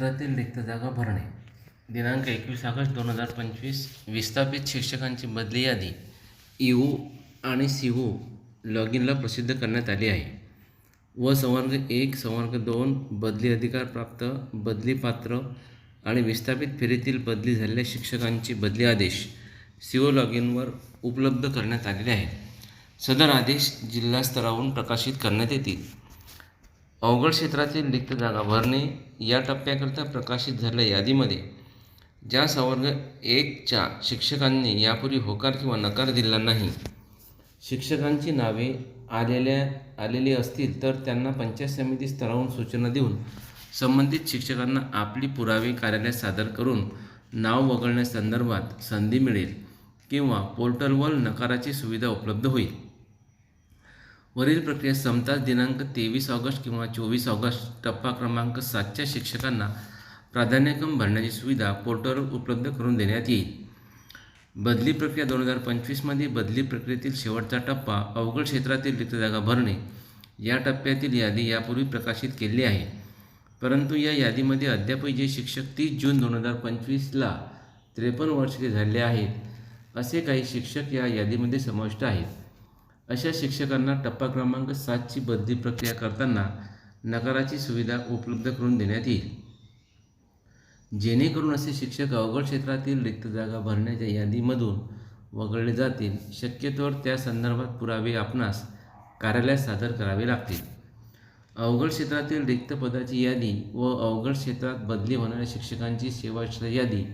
क्षेत्रातील रिक्त जागा भरणे. दिनांक एकवीस ऑगस्ट दोन हजार पंचवीस विस्थापित शिक्षकांची बदली यादी. यू आणि सी ओ लॉग इनला प्रसिद्ध करण्यात आली आहे. व संवर्ग एक संवर्ग दोन बदली अधिकार प्राप्त बदली पात्र आणि विस्थापित फेरीतील बदली झालेल्या शिक्षकांची बदली आदेश सी ओ लॉग इनवर उपलब्ध करण्यात आलेले आहेत सदर आदेश जिल्हा स्तरावरून प्रकाशित करण्यात येतील. अवघड क्षेत्रातील रिक्त जागा भरणे या टप्प्याकरता प्रकाशित झालेल्या यादीमध्ये ज्या संवर्ग एकच्या शिक्षकांनी यापूर्वी होकार किंवा नकार दिला नाही. शिक्षकांची नावे आलेल्या आलेली असतील तर त्यांना पंचायत समिती स्तरावरून सूचना देऊन संबंधित शिक्षकांना आपली पुरावे कार्यालयात सादर करून नाव वगळण्यासंदर्भात संधी मिळेल किंवा पोर्टलवर नकाराची सुविधा उपलब्ध होईल. वरील प्रक्रिया संपताच दिनांक तेवीस ऑगस्ट किंवा चोवीस ऑगस्ट टप्पा क्रमांक सातच्या शिक्षकांना प्राधान्यक्रम भरण्याची सुविधा पोर्टलवर उपलब्ध करून देण्यात येईल. बदली प्रक्रिया दोन हजार पंचवीसमध्ये बदली प्रक्रियेतील शेवटचा टप्पा अवघड क्षेत्रातील रिक्त जागा भरणे या टप्प्यातील यादी यापूर्वी प्रकाशित केली आहे. परंतु या यादीमध्ये अद्यापही जे शिक्षक तीस जून दोन हजार पंचवीसला त्रेपन्न वर्षे झाले आहेत असे काही शिक्षक या यादीमध्ये समाविष्ट आहेत. अशा शिक्षकांना टप्पा क्रमांक सातची बदली प्रक्रिया करताना नकाराची सुविधा उपलब्ध करून देण्यात येईल. जेणेकरून असे शिक्षक अवघड क्षेत्रातील रिक्त जागा भरण्याच्या यादीमधून वगळले जातील. शक्यतोवर त्या संदर्भात पुरावे आपणास कार्यालयात सादर करावे लागतील. अवघड क्षेत्रातील रिक्त पदाची यादी व अवघड क्षेत्रात बदली होणाऱ्या शिक्षकांची सेवा यादी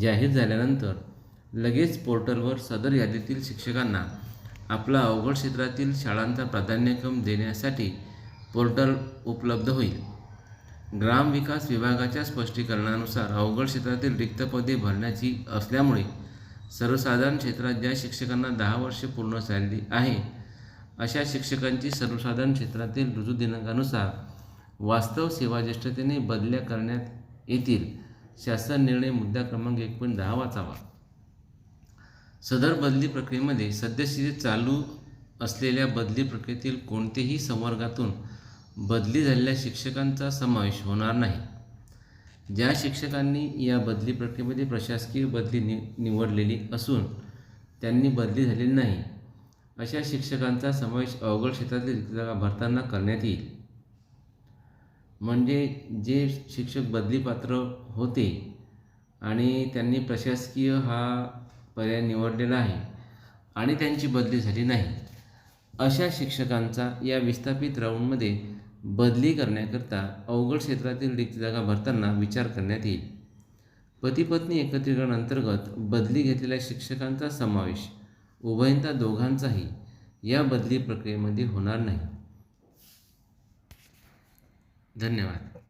जाहीर झाल्यानंतर लगेच पोर्टलवर सदर यादीतील शिक्षकांना आपला अवघड क्षेत्रातील शाळांचा प्राधान्यक्रम देण्यासाठी पोर्टल उपलब्ध होईल. ग्रामविकास विभागाच्या स्पष्टीकरणानुसार अवघड क्षेत्रातील रिक्त पदे भरण्याची असल्यामुळे सर्वसाधारण क्षेत्रात ज्या शिक्षकांना दहा वर्षे पूर्ण झाली आहे अशा शिक्षकांची सर्वसाधारण क्षेत्रातील रुजू दिनांकानुसार वास्तव सेवाज्येष्ठतेने बदल्या करण्यात येतील शासन निर्णय मुद्दा क्रमांक एक पॉईंट दहा वाचावा. सदर बदली प्रक्रियेमध्ये सद्यस्थितीत चालू असलेल्या बदली प्रक्रियेतील कोणतेही संवर्गातून बदली झालेल्या शिक्षकांचा समावेश होणार नाही. ज्या शिक्षकांनी या बदली प्रक्रियेमध्ये प्रशासकीय बदली नि निवडलेली असून त्यांनी बदली झालेली नाही अशा शिक्षकांचा समावेश अवघड क्षेत्रातील रिक्त जागा भरताना करण्यात येईल. म्हणजे जे शिक्षक बदलीपात्र होते आणि त्यांनी प्रशासकीय हा पर्याय निवडलेला आहे आणि त्यांची बदली झाली नाही. अशा शिक्षकांचा या विस्थापित राऊंडमध्ये बदली करण्याकरता अवघड क्षेत्रातील रिक्त जागा भरताना विचार करण्यात येईल. पती पत्नी एकत्रीकरण अंतर्गत बदली घेतलेल्या शिक्षकांचा समावेश उभयंता दोघांचाही या बदली प्रक्रियेमध्ये होणार नाही. धन्यवाद.